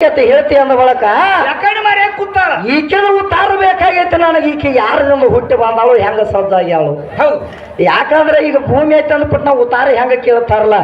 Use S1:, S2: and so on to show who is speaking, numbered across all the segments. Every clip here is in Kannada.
S1: ಹೇಳ್ತಿ ಅಂದ ಬಳಕ
S2: ಯಾಕಡೆ ಮಾರಿ ಕೂತಾರ?
S1: ಉತ್ತಾರ ಬೇಕಾಗೈತೆ ನನಗೆ ಈಕೆ ಯಾರದಿಂದ ಹುಟ್ಟಿ ಬಂದಾಳು ಹೆಂಗ ಸದ್ದಾಗ್ಯಾಳು
S2: ಹೌದು.
S1: ಯಾಕಂದ್ರೆ ಈಗ ಭೂಮಿ ಐತೆ ಅಂದ್ಬಿಟ್ಟು ನಾವು ಉತ್ತಾರ ಹೆಂಗ ಕೇಳ್ತಾರಲ್ಲ?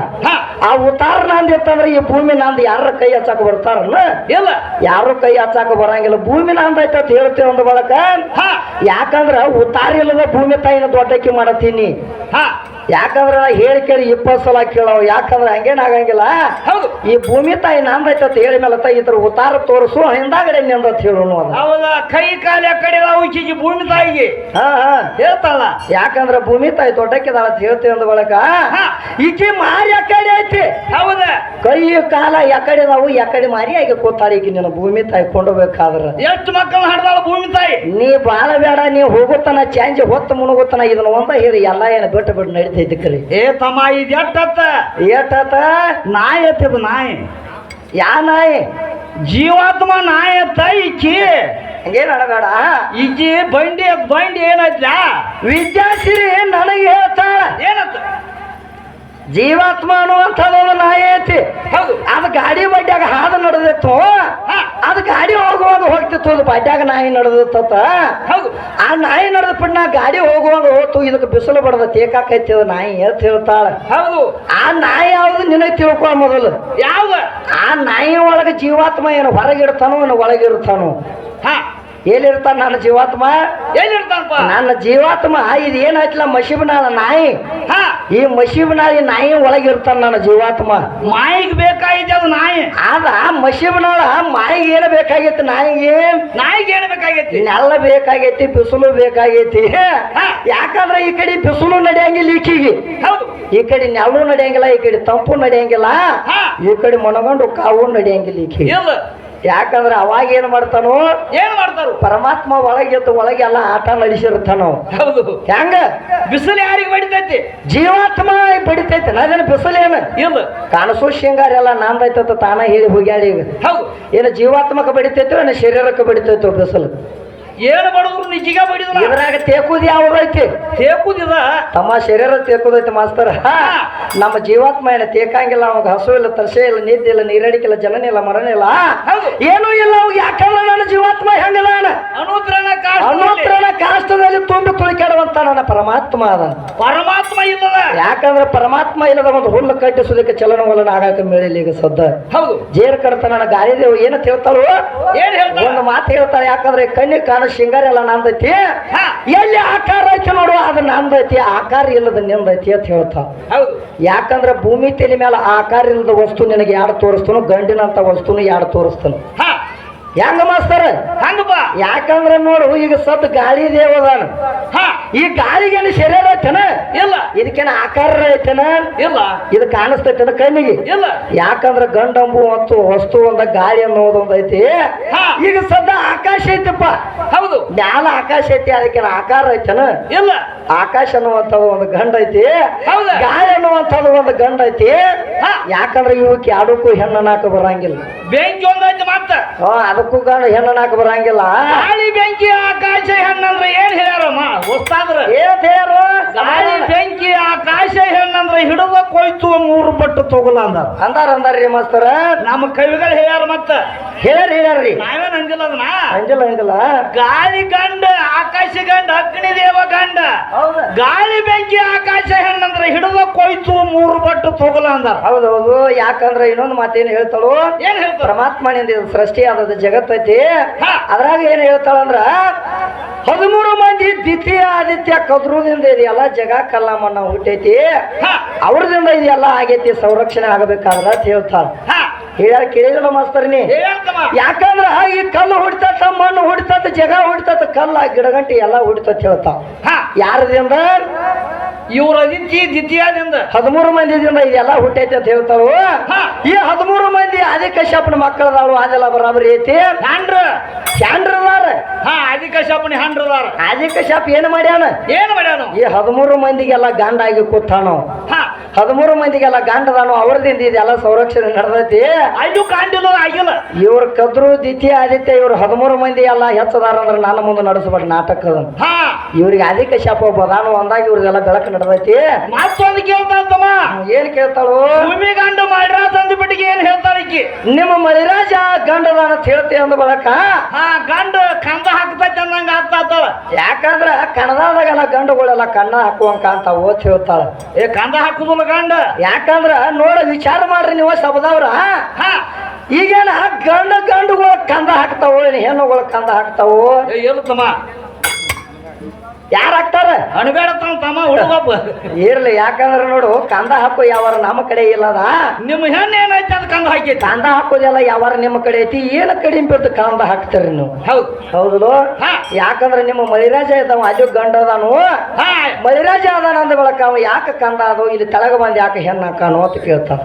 S1: ಆ ಉತ್ತಾರ ನಂದು ಇತ್ತಂದ್ರೆ ಈ ಭೂಮಿ ನಂದು ಯಾರ ಕೈ ಹಚ್ಚಾಕ ಬರ್ತಾರಲ್ಲ?
S2: ಇಲ್ಲ.
S1: ಯಾರು ಕೈ ಹಚ್ಚಾಕ ಬರಂಗಿಲ್ಲ. ಭೂಮಿ ನಂದು ಐತೆ ಅಂತ ಹೇಳ್ತೇವೆ ಅಂದ ಬಳಕ
S2: ಹಾ.
S1: ಯಾಕಂದ್ರ ಉತ್ತಾರ ಇಲ್ಲದ ಭೂಮಿ ತಾಯಿನ ದೊಡ್ಡಕ್ಕಿ ಮಾಡತ್ತೀನಿ.
S2: ಹಾ.
S1: ಯಾಕಂದ್ರ ನಾ ಹೇಳಿ ಕೇಳಿ ಇಪ್ಪತ್ತು ಸಲ ಕೇಳವ್ ಯಾಕಂದ್ರೆ ಹಂಗೇನ್ ಆಗಂಗಿಲ್ಲ?
S2: ಹೌದು.
S1: ಈ ಭೂಮಿ ತಾಯಿ ನಂದೈತತ್ ಹೇಳಿ ಮೇಲೆ ತಾಯಿ ಇದ್ರ ಉತ್ತಾರ ತೋರಿಸು ಹಿಂದಾಗಡೆ ನಿಂದ ಹೇಳೋನು
S2: ಹೌದ? ಕೈ ಕಾಲು ಕಡೆ ಈಕಿಗೆ ಭೂಮಿ ತಾಯಿಗೆ.
S1: ಹಾ ಹಾ.
S2: ಹೇಳ್ತಾಳ.
S1: ಯಾಕಂದ್ರೆ ಭೂಮಿ ತಾಯಿ ದೊಡ್ಡಕ್ಕಿದಾಳ ಅಂತ ಹೇಳ್ತೇವೆ ಅಂದ ಬಳಕ
S2: ಹಾ.
S1: ಈಕಿ ಮಾರಿ ಯಾಕಡೆ ಐತಿ.
S2: ಹೌದ?
S1: ಕೈ ಕಾಲ ಯಾಕಡೆ ನಾವು ಯಾಕಡೆ ಮಾರಿ ಆಗಿ ಕೂತಾಳ ಈಕಿ ನಿನ್ನ ಭೂಮಿ ತಾಯಿ ಕೊಂಡೋಗ್ಬೇಕಾದ್ರ
S2: ಎಷ್ಟು ಮಕ್ಕಳು ಹಾಡ್ದಾಳ ಭೂಮಿ ತಾಯಿ?
S1: ನೀ ಬಾಳ ಬೇಡ ನೀ ಹೋಗುತ್ತಾನ ಚಾಂಜ್ ಹೊತ್ತು ಮುಣುಗುತ್ತಾನ ಇದನ್ನ ಒಂದ ಹೇಳಿ ಎಲ್ಲ ಏನು ಬಿಟ್ಟು ಬಿಟ್ಟು ನಡೀತೈತಿ ಕರಿ
S2: ಏ ತಮ್ಮ ಇದು ಎಟ್ಟತ್ತ
S1: ಎಟ್ಟತ್ತ
S2: ನಾಯಿ ಎತ್ತದ ನಾಯಿ.
S1: ಯಾ ನಾಯಿ?
S2: ಜೀವಾತ್ಮ ನಾಯಿ ಎತ್ತ ಈಕಿ.
S1: ಹಂಗೇನು ಅಡಬೇಡ
S2: ಈಕಿ ಬಂಡಿ ಬಂಡಿ ಏನೈತ್ಲ?
S1: ವಿದ್ಯಾಸಿರಿ ನನಗೆ ಹೇಳ್ತಾಳ.
S2: ಏನತ್ತ
S1: ಜೀವಾತ್ಮ ಅನ್ನುವಂಥದ್ದು ನಾಯಿ ಐತಿ.
S2: ಹೌದು.
S1: ಅದು ಗಾಡಿ ಬಡ್ಡಿಯಾಗ ಹಾದು ನಡೆದಿತ್ತು. ಗಾಡಿ ಹೋಗ್ತಿತ್ತು ಅದು ಪಾಟ್ಯಾಗ ನಾಯಿ ನಡೆದಿತ್ತ
S2: ಹೌದು.
S1: ಆ ನಾಯಿ ನಡೆದ ಪಣ್ಣ ನಾ ಗಾಡಿ ಹೋಗುವಾಗ ಹೋತು ಇದಕ್ಕೆ ಬಿಸಿಲು ಬಡದ ತೇಕಾಕೈತಿ ಅದು ನಾಯಿ ಅಂತ ಹೇಳ್ತಾಳ.
S2: ಹೌದು.
S1: ಆ ನಾಯಿ ಯಾವ್ದು ನಿನಗೆ ತಿಳ್ಕೊ ಮೊದಲು.
S2: ಯಾವ
S1: ಆ ನಾಯಿ ಒಳಗೆ ಜೀವಾತ್ಮ ಏನು ಹೊರಗಿಡ್ತಾನೋ ಏನು ಒಳಗಿರ್ತಾನೋ
S2: ಹಾ.
S1: ಎಲ್ಲಿರ್ತಾನ ನನ್ನ ಜೀವಾತ್ಮ?
S2: ಎಲ್ಲಿರ್ತಾನಪ್ಪ?
S1: ನನ್ನ ಜೀವಾತ್ಮ ಇದು ಏನಾಯ್ತಲ್ಲ ಮಶಿಬನಾಳ ನಾಯಿ?
S2: ಹಾ.
S1: ಈ ಮಸಿಬನ ನಾಯಿ ಒಳಗಿರ್ತಾನ ನನ್ನ ಜೀವಾತ್ಮ.
S2: ಮಾಯಿಗೆ ಬೇಕಾಗಿತ್ತು ಅದು ನಾಯಿ.
S1: ಆದ ಮಶಿಬನಾಳ ಮಾಯಿಗೆ ಏನು ಬೇಕಾಗೈತಿ ನಾಯಿಗೆ?
S2: ನಾಯಿಗೆ ಏನು ಬೇಕಾಗೈತಿ
S1: ನೆಲ್ಲ ಬೇಕಾಗೈತಿ ಬಿಸಿಲು ಬೇಕಾಗೈತಿ. ಯಾಕಂದ್ರೆ ಈ ಕಡೆ ಬಿಸಿಲು ನಡೆಯಂಗಿಲ್ಲ ಈಕಿಗೆ ಈ ಕಡೆ ನೆಲ್ಲು ನಡೆಯಂಗಿಲ್ಲ ಈ ಕಡೆ ತಂಪು ನಡೆಯಂಗಿಲ್ಲ. ಈ ಕಡೆ ಮೊಣಗೊಂಡು ಕಾವು ನಡೆಯಂಗಿಲ್ಲ ಈಕಿಗೆ ಯಾಕಂದ್ರೆ ಅವಾಗ ಏನ್ ಮಾಡ್ತಾನೋ?
S2: ಏನ್ ಮಾಡ್ತಾರ?
S1: ಪರಮಾತ್ಮ ಒಳಗೆದ್ದು ಒಳಗೆಲ್ಲ ಆಟ ನಡೆಸಿರ್ತಾನೋ?
S2: ಹೌದು.
S1: ಹೆಂಗ?
S2: ಬಿಸಿಲು ಯಾರಿಗೆ ಬಡಿತೈತಿ?
S1: ಜೀವಾತ್ಮ ಬಡಿತೈತೆ. ಬಿಸಿಲು ಏನು?
S2: ಇಲ್ಲ.
S1: ಕಾಣಸು ಶೃಂಗಾರ ಎಲ್ಲ ನಾಂದೈತ ತಾನ ಹೇಳಿ ಹೋಗ್ಯಾಳ ಈಗ.
S2: ಹೌದು.
S1: ಏನು ಜೀವಾತ್ಮಕ ಬಡಿತೈತೋ ಏನು ಶರೀರಕ್ಕೆ ಬಡಿತೈತೋ ಬಿಸಿಲು?
S2: ಏನು ಬಡವರು ನಿಜಿಗ ಬಡಿದ್ರು
S1: ಇದ್ರಾಗ ತೇಕುದು ಐತಿ?
S2: ತೇಕುದಿದ?
S1: ತಮ್ಮ ಶರೀರ ತೇಕುದೈತಿ ಮಾಸ್ತರ. ನಮ್ಮ ಜೀವಾತ್ಮ ಏನ ತೇಕಂಗಿಲ್ಲ ಅವಾಗ ಹಸು ಇಲ್ಲ ತರ್ಸೆ ಇಲ್ಲ ನಿದ್ದೆ ಇಲ್ಲ ನೀರಡಿಕಿಲ್ಲ ಜನನ ಇಲ್ಲ ಮರಣ ಇಲ್ಲ. ಏನೂ ಇಲ್ಲ ಅವಾಗ ಯಾಕಂದ್ರೆ ನನ್ನ ಜೀವಾತ್ಮ
S2: ಹೆಂಗಿಲ್ಲ ಅನುದ್ರಣ
S1: ಅನ್ನೋತ್ರನ ಕಾಷ್ಟದಲ್ಲಿ. ತುಂಬಿ ತುಳಿಕಾಡುವಂತ ನನ್ನ ಪರಮಾತ್ಮ ಅದ.
S2: ಪರಮಾತ್ಮ ಇಲ್ಲದ?
S1: ಯಾಕಂದ್ರೆ ಪರಮಾತ್ಮ ಇಲ್ಲದ ಒಂದು ಹುಲ್ಲು ಕಟ್ಟಿಸೋದಕ್ಕೆ ಚಲನವಲನ ಆಗಾಕ ಮೇಳಿಲ್ಲ ಈಗ ಸದ್ದ.
S2: ಹೌದು.
S1: ಜೇರ್ ಕಡತ ನನ್ನ ಏನು ಹೇಳ್ತಾರೋ?
S2: ಏನ್ ಹೇಳ್ತಾರ
S1: ಒಂದು ಮಾತು ಹೇಳ್ತಾರೆ ಯಾಕಂದ್ರೆ ಕಣ್ಣಿಗೆ ಕಾಣೋ ಶೃಂಗಾರ ಎಲ್ಲ ನಂದೈತಿ. ಎಲ್ಲಿ ಆಕಾರ ಐತಿ ನೋಡು ಅದು ನಂದೈತಿ. ಆಕಾರ ಇಲ್ಲದ ನಿಂದೈತಿ ಅಂತ ಹೇಳ್ತಾವ ಯಾಕಂದ್ರೆ ಭೂಮಿ ತಲೆ ಮೇಲೆ ಆಕಾರ ಇಲ್ಲದ ವಸ್ತು ನಿನಗೆ ಯಾರು ತೋರಿಸ್ತಾನೋ ಗಂಡಿನಂತ ವಸ್ತುನು ಯಾರು ತೋರಿಸ್ತಾನ.
S2: ಹಾ.
S1: ಹೆಂಗ ಮಾಸ್ತಾರ?
S2: ಹಂಗಪ್ಪ
S1: ಯಾಕಂದ್ರೆ ನೋಡು ಈಗ ಸದ್ ಗಾಳಿ ದೇವದಾನ.
S2: ಹಾ.
S1: ಈ ಗಾಳಿಗೇನು ಶರೀರ ಐತನ?
S2: ಇಲ್ಲ.
S1: ಇದಕ್ಕೇನ ಆಕಾರ ಐತನ?
S2: ಇಲ್ಲ.
S1: ಇದು ಕಾಣಿಸ್ತೈತನ ಕಣ್ಣಿಗೆ?
S2: ಇಲ್ಲ.
S1: ಯಾಕಂದ್ರೆ ಗಂಡಂಬು ಮತ್ತು ವಸ್ತು ಒಂದ ಗಾಳಿ ಅನ್ನೋದೊಂದು ಐತಿ. ಈಗ ಸದ್ದ ಆಕಾಶ ಐತಪ್ಪ.
S2: ಹೌದು.
S1: ಮ್ಯಾಲ ಆಕಾಶ ಐತಿ ಅದಕ್ಕೇನ ಆಕಾರ ಐತನ?
S2: ಇಲ್ಲ.
S1: ಆಕಾಶ ಅನ್ನುವಂಥದ್ದು ಒಂದು ಗಂಡ ಐತಿ.
S2: ಹೌದಾ?
S1: ಗಾಳಿ ಅನ್ನುವಂಥದ್ದು ಒಂದು ಗಂಡ ಐತಿ.
S2: ಹಾ.
S1: ಯಾಕಂದ್ರೆ ಇವಕ್ಕೆ ಯಾಡಕ್ಕೂ ಹೆಣ್ಣನಾಕ ಬರಂಗಿಲ್ಲ.
S2: ಬೆಂಕಿ ಒಂದೈತಿ ಮತ್ತ.
S1: ಅದಕ್ಕೂ ಗಂಡ ಹೆಣ್ಣನಾಕ ಬರಂಗಿಲ್ಲ.
S2: ಗಾಳಿ ಬೆಂಕಿ ಆಕಾಶ ಹೆಣ್ಣಂದ್ರೆ ಏನ್ ಹೇಳ್ಯಾರಮ್ಮ?
S1: ಏನಂತ ಹೇಳ್ಯಾರು?
S2: ಗಾಳಿ ಬೆಂಕಿ ಆಕಾಶ ಹೆಣ್ಣಂದ್ರೆ ಹಿಡಿದ ಕೊಯ್ತು ಮೂರು ಪಟ್ಟು ತಗೋಲ ಅಂದಾರ.
S1: ಅಂದಾರ ಅಂದಾರ್ರಿ ಮಾಸ್ತರ.
S2: ನಮ್ಮ ಕವಿಗಳು ಹೇಳ್ಯಾರ ಮತ್ತ.
S1: ಹೇಳ್ಯಾರ ಹೇಳ್ಯಾರ್ರಿ
S2: ನಾವೇನ್ ಹಂಗಿಲ್ಲ ಅದನ್ನ?
S1: ಹಂಗಿಲ್ಲ ಹಂಗಿಲ್ಲ
S2: ಗಾಳಿ ಗಂಡ ಆಕಾಶ ಗಂಡ ಅಗ್ನಿ ದೇವ ಗಂಡ.
S1: ಹೌದ.
S2: ಗಾಳಿ ಬೆಂಕಿ ಆಕಾಶ ಹೆಣ್ಣಂದ್ರೆ ಹಿಡಿದ ಕೊಯ್ತು ಮೂರು ಪಟ್ಟು ತಗೋಲ ಅಂದಾರ.
S1: ಹೌದೌದು ಯಾಕಂದ್ರೆ ಇನ್ನೊಂದು ಮಾತೇನು ಹೇಳ್ತಾಳು?
S2: ಏನ್ ಹೇಳ್ತಾರ
S1: ಪರಮಾತ್ಮನಿಂದ ಇದು ಸೃಷ್ಟಿ ಆದದ ಜಗತ್ತೈತಿ. ಅದ್ರಾಗ ಏನ್ ಹೇಳ್ತಾಳಂದ್ರ ಹದಿಮೂರು ಮಂದಿ ದ್ವಿತೀಯ ಆದಿತ್ಯ ಕದ್ರುದಿಂದ ಇದೆಯಲ್ಲ ಜಗ ಕಲ್ಲಮ್ಮನ ಮಣ್ಣ ಹುಟ್ಟೈತಿ. ಅವ್ರದಿಂದ ಇದೆಲ್ಲ ಆಗೈತಿ ಸಂರಕ್ಷಣೆ ಆಗಬೇಕಾದ್ರ ಅಂತ ಹೇಳ್ತಾರ.
S2: ಹಾ.
S1: ಹೇಳ್ಯಾರ ಕೇಳಿದಲ್ಲ ಮಾಸ್ತರ್ನಿ ಯಾಕಂದ್ರ ಈ ಕಲ್ಲು ಹುಡ್ತತ್ತ ಮಣ್ಣು ಹುಡ್ತತ್ತ ಜಗ ಹುಡ್ತತ್ತ ಕಲ್ಲ ಗಿಡಗಂಟಿ ಎಲ್ಲ ಹುಡ್ತತ್ ಹೇಳ್ತಾವ. ಯಾರದಿಂದ?
S2: ಇವ್ರ ಅದಿತಿ ದ್ವಿತೀಯದಿಂದ
S1: ಹದಿಮೂರು ಮಂದಿದಿಂದ ಇದೆಲ್ಲ ಹುಟ್ಟೈತೆ ಅಂತ
S2: ಹೇಳ್ತಾರೋ
S1: ಈ ಹದಿಮೂರು ಮಂದಿ ಆದಿಕಶ್ಯಪನ ಮಕ್ಕಳದಾರು ಅದೆಲ್ಲ ಬರಾಬರಿ ಐತಿ?
S2: ಹ್ಯಾಂಡ್ರ.
S1: ಹ್ಯಾಂಡ್ರದಾರ?
S2: ಹಾ ಅಧಿಕ ಹ್ಯಾಂಡ್ರದಾರ.
S1: ಆದಿಕಶ್ಯಪ್ ಏನ್ ಮಾಡ್ಯಾನ?
S2: ಏನ್ ಮಾಡ್ಯಾನ?
S1: ಈ ಹದಿಮೂರು ಮಂದಿಗೆಲ್ಲ ಗಾಂಡ ಆಗಿ ಕೂತಾನು?
S2: ಹಾ.
S1: ಹದಿಮೂರು ಮಂದಿಗೆಲ್ಲ ಗಂಡದಾನು ಅವ್ರದಿಂದ ಇದೆಲ್ಲ ಸಂರಕ್ಷಣೆ ನಡೆದೈತಿ?
S2: ಐದು ಕಾಂಡಿಲ್ಲ ಆಗಿಲ್ಲ.
S1: ಇವ್ರ ಕದ್ರು ದ್ವಿತೀಯ ಆದಿತ್ಯ ಇವ್ರು ಹದಿಮೂರು ಮಂದಿ ಎಲ್ಲ ಹೆಚ್ಚದಾರ ಅಂದ್ರೆ ನನ್ನ ಮುಂದೆ ನಡೆಸ್ಬೇಡ ನಾಟಕ ಇವ್ರಿಗೆ ಅದಕ್ಕೆ ಶಾಪ ಬದಾನು ಒಂದಾಗ ಇವ್ರಿಗೆಲ್ಲ ಬೆಳಕು ನಡೆದೈತಿ
S2: ಮತ್ತೊಂದು ಕೇಳ್ತಾಳತ್ತಮ್ಮ
S1: ಏನ್ ಕೇಳ್ತಾಳು?
S2: ಭೂಮಿ ಗಂಡ ಮಾಡ್ರ ತಂದು ಬಿಟ್ಟಿಗೆ ಏನ್ ಹೇಳ್ತಾಳ ಈಕಿ?
S1: ನಿಮ್ಮ ಮರಿರಾಜ ಗಂಡದ ಅಂತ ಹೇಳ್ತಿ ಅಂದ ಬಳಕ?
S2: ಆ ಗಂಡ ಕಂದ ಹಾಕ್ತೈತೆ ಅನ್ನಂಗ ಆಗ್ತಾಳ
S1: ಯಾಕಂದ್ರ ಕನ್ನಡದಾಗೆಲ್ಲ ಗಂಡುಗಳೆಲ್ಲ ಕಣ್ಣ ಹಾಕುವಂಗ ಅಂತ ಓದ್ ಹೇಳ್ತಾಳ.
S2: ಏ ಕಂದ ಹಾಕುದಿಲ್ಲ ಗಂಡ.
S1: ಯಾಕಂದ್ರ ನೋಡ ವಿಚಾರ ಮಾಡ್ರಿ ನೀವು ಸಬದವ್ರ.
S2: ಹಾ.
S1: ಈಗೇನ ಗಂಡ ಗಂಡುಗಳು ಕಂದ ಹಾಕ್ತಾವು ಹೆಣ್ಣುಗಳ ಹೆಣ್ಣುಗಳು ಕಂದ ಹಾಕ್ತಾವು?
S2: ಏ ಇರುತ್ತಮ್ಮ
S1: ಯಾರು ಹಾಕ್ತಾರ
S2: ಅಣಬೇಡ ತಮ್ಮ ಹುಡುಗಪ್ಪ.
S1: ಇರ್ಲಿ ಯಾಕಂದ್ರೆ ನೋಡು ಕಂದ ಹಾಕು ಯಾವಾರ ನಮ್ಮ ಕಡೆ ಇಲ್ಲದ?
S2: ನಿಮ್ಮ ಹೆಣ್ಣು ಏನೈತಿ ಅದು ಕಂದ ಹಾಕಿ
S1: ಕಂದ ಹಾಕೋದೆಲ್ಲ ಯಾವಾರ ನಿಮ್ಮ ಕಡೆ ಐತಿ? ಏನು ಕಡಿಮೆ ಬಿದ್ದು ಕಂದ ಹಾಕ್ತಾರಿ ನೀವು?
S2: ಹೌದು.
S1: ಹೌದು
S2: ಹಾ.
S1: ಯಾಕಂದ್ರ ನಿಮ್ಮ ಮಳಿರಾಜ ಇದ್ದಾವ ಅಜು ಗಂಡ ಅದಾನು.
S2: ಹಾ.
S1: ಮಳಿರಾಜ ಅದಾನ ಅಂದ ಬಳಕ ಅವ ಯಾಕೆ ಕಂದ ಅದು? ಇಲ್ಲಿ ತೆಳಗ ಬಂದ್ ಯಾಕೆ ಹೆಣ್ಣು ಹಾಕಾನು ಅಂತ ಕೇಳ್ತಾನ.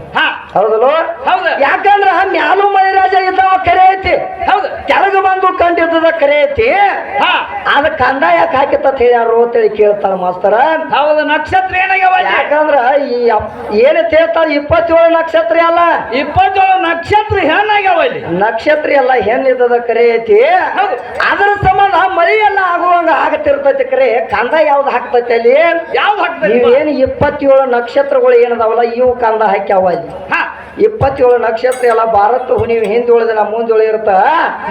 S1: ಹೌದಲ್ಲೋ?
S2: ಹೌದು.
S1: ಯಾಕಂದ್ರ ಮ್ಯಾಲು ಮಲಿರಾಜ ಇದ್ದಾವ ಕರೆ ಐತಿ.
S2: ಹೌದು.
S1: ಕೆಳಗ ಬಂದು ಕಂಡಿದ್ದದ ಕರೆ ಐತಿ.
S2: ಹಾ.
S1: ಅದ ಕಂದ ಯಾಕೆ ಹಾಕಿತ್ತ ಹೇಳ್ಯಾರು ಅಂತೇಳಿ ಕೇಳ್ತಾನ ಮಾಸ್ತರ.
S2: ಹೌದು ನಕ್ಷತ್ರ ಏನಾಗ್ಯಾವ?
S1: ಯಾಕಂದ್ರ ಈ ಏನು ಹೇಳ್ತಾರ ಹೇಳ್ತಾಳ ಇಪ್ಪತ್ತೇಳು ನಕ್ಷತ್ರ ಅಲ್ಲ.
S2: ಇಪ್ಪತ್ತೇಳು ನಕ್ಷತ್ರ ಹೆಣ್ಣಾಗ್ಯಾವ ಇಲ್ಲಿ
S1: ನಕ್ಷತ್ರ ಎಲ್ಲ ಹೆಣ್ಣಿದ್ದದ ಕರೆ ಐತಿ.
S2: ಹೌದು.
S1: ಅದ್ರ ಸಂಬಂಧ ಮಳಿ ಎಲ್ಲ ಆಗುವಂಗ ಆಗತಿರ್ತೈತಿ ಕರೆ. ಕಂದ ಯಾವ್ದು ಹಾಕ್ತೈತಿ ಅಲ್ಲಿ?
S2: ಯಾವ್ದು ಹಾಕ್ತೈತಿ
S1: ಏನು ಇಪ್ಪತ್ತೇಳು ನಕ್ಷತ್ರಗಳು ಏನದಾವಲ್ಲ ಇವು ಕಂದ ಹಾಕ್ಯಾವ ಅಲ್ಲಿ.
S2: ಹಾ.
S1: ಇಪ್ಪತ್ತೇಳು ನಕ್ಷತ್ರ ಎಲ್ಲ ಭಾರತ ನೀವು ಹಿಂದೆ ಉಳಿದ ಮುಂದೆ ಉಳಿದಿರ್ತ.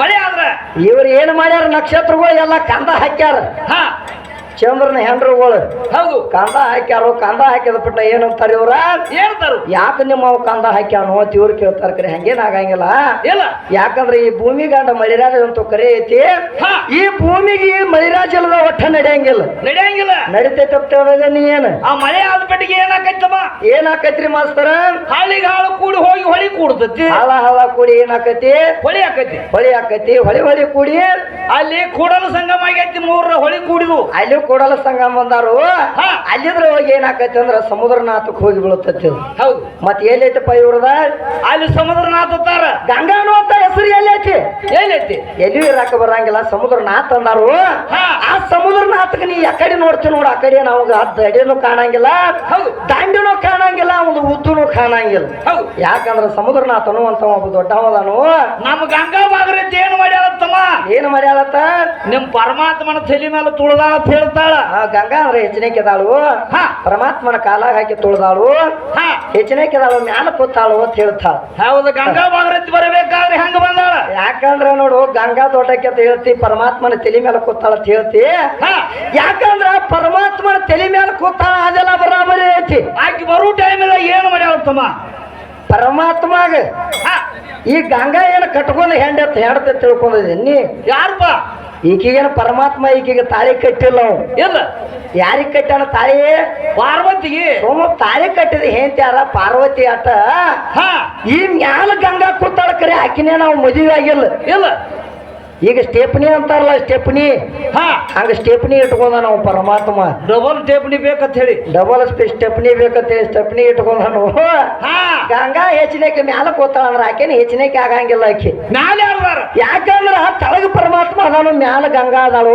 S2: ಮಳೆ ಆದ್ರ?
S1: ಇವ್ರು ಏನು ಮಾಡ್ಯಾರ ನಕ್ಷತ್ರಗಳು ಎಲ್ಲ ಕಂದ ಹಾಕ್ಯಾರ.
S2: ಹಾ.
S1: ಚಂದ್ರನ ಹೆಂಡ್ರುಗಳು
S2: ಹೌದು.
S1: ಕಂದ ಹಾಕ್ಯಾರೋ ಕಂದ ಹಾಕಿದ ಪುಟ್ಟ ಏನಂತಾರ ಇವ್ರ?
S2: ಹೇಳ್ತಾರು
S1: ಯಾಕೆ ನಿಮ್ಮ ಅವ್ ಕಂದ ಹಾಕ್ಯಾನು ಅಂತ ಇವ್ರು ಕೇಳ್ತಾರ ಕರೆ ಹಂಗೇನ ಆಗಂಗಿಲ್ಲ.
S2: ಇಲ್ಲ.
S1: ಯಾಕಂದ್ರೆ ಈ ಭೂಮಿ ಗಂಡ ಮಳಿರಾಜ ಅಂತೂ ಕರೆ ಐತಿ. ಈ ಭೂಮಿಗೆ ಮಳಿರಾಜ ಇಲ್ಲದ ಒಟ್ಟ ನಡೆಯಂಗಿಲ್ಲ.
S2: ನಡೆಯಂಗಿಲ್ಲ.
S1: ನಡಿತೈತೆ ಅಂತ ನೀ ಏನ್?
S2: ಆ ಮಳೆ ಆದ ಪಟ್ಟಿಗೆ ಏನಾಕೈತಮ್ಮ
S1: ಏನಾಕೈತ್ರಿ ಮಾಸ್ತರ?
S2: ಹಾಳಿಗೆ ಹಾಳು ಕೂಡಿ ಹೋಗಿ ಹೊಳಿ ಕೂಡತತಿ.
S1: ಹಾಳ ಹಾಳ ಕೂಡಿ ಏನಾಕೈತಿ?
S2: ಹೊಳಿ ಆಕೈತಿ.
S1: ಹೊಳಿ ಆಕೈತಿ ಹೊಳಿ ಹೊಳಿ ಕೂಡಿ.
S2: ಅಲ್ಲಿ ಕೂಡಲು ಸಂಗಮ ಆಗೈತಿ ಮೂರ ಹೊಳಿ ಕೂಡಿದು.
S1: ಅಲ್ಲಿ ಕೂಡಲ ಸಂಗಮ ಬಂದಾರು ಅಲ್ಲಿದ್ರ ಹೋಗಿ ಏನಾಕೈತಿ ಅಂದ್ರ ಸಮುದ್ರನಾಥಕ್ ಹೋಗಿ ಬೀಳುತ್ತೈತಿ ಅದು.
S2: ಹೌದು.
S1: ಮತ್ ಎಲ್ಲೈತಪ್ಪ ಇವ್ರದ
S2: ಅಲ್ಲಿ ಸಮುದ್ರನಾಥತ್ತಾರ
S1: ಗಂಗಾ ಅಂತ ಹೆಸರು ಎಲ್ಲೈತಿ
S2: ಏನೈತಿ
S1: ಎಲ್ಲಿ ಇರಾಕ ಬರಂಗಿಲ್ಲ ಸಮುದ್ರನಾಥ್ ಅಂದಾರು. ಆ ಸಮುದ್ರನಾಥಕ್ ನೀ ಯಾಕಡೆ ನೋಡ್ತೀವಿ ನೋಡು ಆ ಕಡೆ ನಾವು ದಡಿನೂ ಕಾಣಂಗಿಲ್ಲ
S2: ಹೌದು.
S1: ದಂಡಿನೂ ಕಾಣಂಗಿಲ್ಲ ಒಂದು ಉದ್ದುನು ಕಾಣಂಗಿಲ್ಲ.
S2: ಹೌದು.
S1: ಯಾಕಂದ್ರ ಸಮುದ್ರನಾಥನು ಅಂತ ಒಬ್ಬ ದೊಡ್ಡವದನು
S2: ನಮ್ಮ ಗಂಗಾ ಭಾಗರತಿ ಏನು ಮಾಡ್ಯಾಳತ್ತಮ್ಮ
S1: ಏನ್ ಮಾಡ್ಯಾಳತ್ತ
S2: ನಿಮ್ ಪರಮಾತ್ಮನ ತಲೆ ಮೇಲೆ ತುಳಿದಾಳ ಅಂತ ಹೇಳ್ತಾಳ.
S1: ಆ ಗಂಗಾ ಅಂದ್ರೆ ಹೆಚ್ಚಿನ ಕೆದಾಳು.
S2: ಹಾ.
S1: ಪರಮಾತ್ಮನ ಕಾಲಾಗ ಹಾಕಿ ತುಳಿದಾಳು.
S2: ಹಾ.
S1: ಹೆಚ್ಚಿನ ಕೆದಾಳು ಮ್ಯಾಲ ಕೂತಾಳು ಅಂತ ಹೇಳ್ತಾಳ.
S2: ಹೌದು ಗಂಗಾ ಭಾಗರತಿ ಬರಬೇಕಾದ್ರೆ ಹೆಂಗ ಬಂದಾಳ?
S1: ಯಾಕಂದ್ರೆ ನೋಡು ಗಂಗಾ ದೊಡ್ಡಕ್ಕೆ ಅಂತ ಹೇಳ್ತಿ ಪರಮಾತ್ಮನ ತಲೆ ಮೇಲೆ ಕೂತಾಳ ಅಂತ ಹೇಳ್ತಿ.
S2: ಹಾ.
S1: ಯಾಕಂದ್ರ ಪರಮಾತ್ಮನ ತಲೆ ಮೇಲೆ ಕೂತಾಳ ಅದೆಲ್ಲ ಬರಾಬರಿ ಐತಿ.
S2: ಆಕಿ ಬರೋ ಟೈಮಿಲ್ಲ ಏನು ಮಾಡ್ಯಾಳ
S1: ತಮ್ಮ
S2: ಹಾ.
S1: ಈ ಗಂಗಾ ಏನು ಕಟ್ಕೊಂಡು ಹೆಂಡ ಹೆಂಡತ ತಿಳ್ಕೊಂಡಿದ್ದೀನಿ. ನೀ
S2: ಯಾರಪ್ಪ?
S1: ಈಕಿಗೇನು ಪರಮಾತ್ಮ ಈಕಿಗೆ ತಾಳಿ ಕಟ್ಟಿಲ್ಲ ಅವ
S2: ಇಲ್ಲ.
S1: ಯಾರಿಗೆ ಕಟ್ಟಾನ ತಾಳಿ?
S2: ಪಾರ್ವತಿಗೆ.
S1: ಸೋಮ ತಾಳಿ ಕಟ್ಟಿದ ಹೆಂತ್ಯಾರ ಪಾರ್ವತಿ ಆಟ
S2: ಹಾ.
S1: ಈ ಮ್ಯಾಲ ಗಂಗಾ ಕೂತಾಳ ಕರೆ ಆಕಿನೇ ನಾವು ಮದುವೆ ಆಗಿಲ್ಲ.
S2: ಇಲ್ಲ.
S1: ಈಗ ಸ್ಟೆಪ್ನಿ ಅಂತಾರಲ್ಲ ಸ್ಟೆಪ್ನಿ
S2: ಹಾ.
S1: ಹಂಗ ಸ್ಟೆಪ್ನಿ ಇಟ್ಕೊಂಡ ನಾವು ಪರಮಾತ್ಮ.
S2: ಡಬಲ್ ಸ್ಟೆಪ್ನಿ ಬೇಕಂತ ಹೇಳಿ.
S1: ಡಬಲ್ ಸ್ಟೆಪ್ನಿ ಬೇಕಂತ ಹೇಳಿ ಸ್ಟೆಪ್ನಿ ಇಟ್ಕೊಂಡ ನಾವು.
S2: ಹಾ.
S1: ಗಂಗಾ ಹೆಚ್ಚಿನಕ್ಕೆ ಮ್ಯಾಲ ಕೂತಾಳ ಅಂದ್ರೆ ಆಕೆನ ಹೆಚ್ಚಿನಕ್ಕೆ ಆಗಂಗಿಲ್ಲ ಆಕೆ.
S2: ಮ್ಯಾಲ ಯಾರ್ದಾರ
S1: ಯಾಕಂದ್ರ ತಳಗ ಪರಮಾತ್ಮ ನಾನು ಮ್ಯಾಲ ಗಂಗಾ ಅದಾಳು.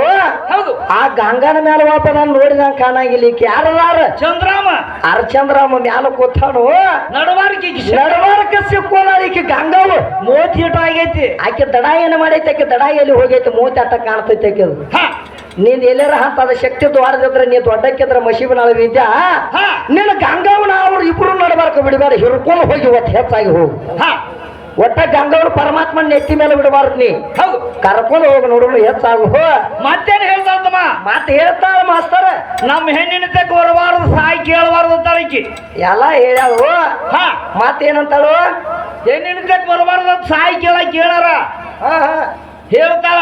S2: ಹೌದು.
S1: ಆ ಗಂಗಾನ ಮ್ಯಾಲ ವಾಪ ನಾನು ನೋಡಿದಂಗ ಕಾಣಂಗಿಲ್ಲ ಈಕೆ. ಯಾರದಾರ
S2: ಚಂದ್ರಾಮ.
S1: ಅರ್ಚಂದ್ರಾಮ ಮ್ಯಾಲ ಕೂತಾಳು.
S2: ನಡವಾರಕ್ಕೆ
S1: ನಡವಾರಕ್ಕೆ ಸಿಕ್ಕೋಣ ಈಕೆ ಗಂಗಾವು.
S2: ಮೋತಿ ಈಟ ಆಗೈತಿ.
S1: ಆಕೆ ದಡ ಏನ ಮಾಡೈತಿ? ಆಕೆ ದಡ ಎಲ್ಲಿ ಹೋಗೈತೆ ಮೂತಿ ಅಟ್ಟ ಕಾಣ್ತೈತೆ ಆಕೆ ಅದು.
S2: ಹಾ.
S1: ನೀನ್ ಎಲ್ಲಾರ ಅದ ಶಕ್ತಿ ದ್ವಾರದಿದ್ರೆ ನೀ ದೊಡ್ಡಕ್ಕಿದ್ರ ಮಶೀಬನಾಳ ವಿದ್ಯಾ?
S2: ಹಾ.
S1: ನಿನ್ನ ಗಂಗಾವನ ಅವ್ರು ಇಬ್ರು ನಡಬಾರ್ಕ ಬಿಡಬಾರ ಹಿಡ್ಕೊಂಡು ಹೋಗಿ ಒಟ್ಟು ಹೆಚ್ಚಾಗಿ ಹೋಗು.
S2: ಹಾ.
S1: ಒಟ್ಟ ಗಂಗಾವನ ಪರಮಾತ್ಮ ನೆತ್ತಿ ಮೇಲೆ ಬಿಡಬಾರ್ದು ನೀ.
S2: ಹೌದು.
S1: ಕರ್ಕೊಂಡು ಹೋಗಿ ನೋಡೋಣ ಹೆಚ್ಚಾಗು ಹೋ.
S2: ಮತ್ತೇನು ಹೇಳ್ತಾರಮ್ಮ
S1: ಮತ್ತೆ ಹೇಳ್ತಾರ ಮಾಸ್ತರ.
S2: ನಮ್ಮ ಹೆಣ್ಣಿನ ತಕ್ಕ ಬರಬಾರದು ಸಾಯಿ ಕೇಳಬಾರದು ತಾರೀಕಿ
S1: ಎಲ್ಲ ಹೇಳ್ಯಾವು
S2: ಹಾ.
S1: ಮತ್ತೇನಂತಾಳು?
S2: ಹೆಣ್ಣಿನ ತಕ್ಕ ಬರಬಾರದು ಸಾಯಿ ಕೇಳ ಕೇಳಾರ.
S1: ಹಾ ಹಾ
S2: ಹೇಳ್ತಾಳ.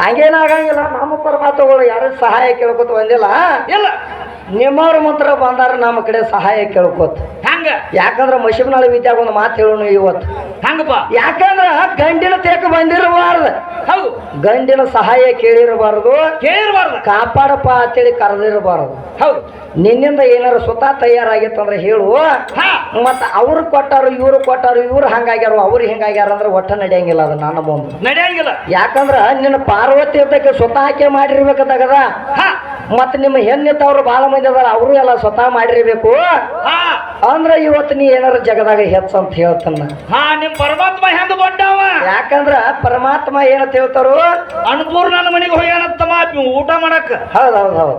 S1: ಹಂಗೇನಾಗಂಗಿಲ್ಲ ನಮ್ಮ ಪರಮಾತ್ಮಗಳು ಯಾರು ಸಹಾಯ ಕೇಳ್ಕೊತ ಬಂದಿಲ್ಲ.
S2: ಇಲ್ಲ.
S1: ನಿಮ್ಮವ್ರ ಮಂತ್ರ ಬಂದಾರ ನಮ್ಮ ಕಡೆ ಸಹಾಯ ಕೇಳ್ಕೊತ.
S2: ಹಂಗ?
S1: ಯಾಕಂದ್ರ ಮಶಿಬನಾಳ ವಿದ್ಯಾಗ ಒಂದು ಮಾತು ಹೇಳೋಣ ಇವತ್ತು.
S2: ಹಂಗಪ್ಪ?
S1: ಯಾಕಂದ್ರ ಗಂಡಿನ ತೇಕ ಬಂದಿರಬಾರ್ದು.
S2: ಹೌದು.
S1: ಗಂಡಿನ ಸಹಾಯ ಕೇಳಿರಬಾರ್ದು.
S2: ಕೇಳಿರಬಾರದು.
S1: ಕಾಪಾಡಪ್ಪ ಅಂತೇಳಿ ಕರೆದಿರಬಾರದು.
S2: ಹೌದು.
S1: ನಿನ್ನಿಂದ ಏನಾರು ಸ್ವತಃ ತಯಾರಾಗಿತ್ತಂದ್ರೆ ಹೇಳು. ಮತ್ತ ಅವ್ರು ಕೊಟ್ಟಾರು ಇವ್ರು ಕೊಟ್ಟಾರು ಇವ್ರು ಹಂಗಾಗ್ಯಾರು ಅವ್ರು ಹಿಂಗಾಗ್ಯಾರ ಅಂದ್ರೆ ಒಟ್ಟ ನಡೆಯಂಗಿಲ್ಲ ಅದು ನನ್ನ ಬಂದು
S2: ನಡೆಯಂಗಿಲ್ಲ.
S1: ಯಾಕಂದ್ರ ನಿನ್ನ ಪಾರ್ವತಿ ಇದ್ದಕ್ಕೆ ಸ್ವತಃ ಆಕೆ ಮಾಡಿರ್ಬೇಕಾಗದ
S2: ಹಾ.
S1: ಮತ್ತ ನಿಮ್ಮ ಹೆಣ್ಣಿತ್ತವ್ರು ಬಾಳ ಮಂದಿ ಅದಾರ ಅವರು ಎಲ್ಲ ಸ್ವತಃ ಮಾಡಿರ್ಬೇಕು. ಅಂದ್ರ ಇವತ್ತು ನೀ ಏನಾರ ಜಗದಾಗ ಹೆಚ್ಚ ಅಂತ ಹೇಳ್ತಾನ
S2: ಹಾ ನಿಮ್ ಪರಮಾತ್ಮ ಹೆಂಗ ದೊಡ್ಡವ?
S1: ಯಾಕಂದ್ರ ಪರಮಾತ್ಮ ಏನಂತ ಹೇಳ್ತಾರೋ
S2: ಅನ್ಪೂರ್ಣ ಮನೆಗೆ ಹೋಗ್ಯಾನತ್ತಮ್ಮ ಊಟ ಮಾಡಕ್.
S1: ಹೌದ್ ಹೌದ್ ಹೌದ್.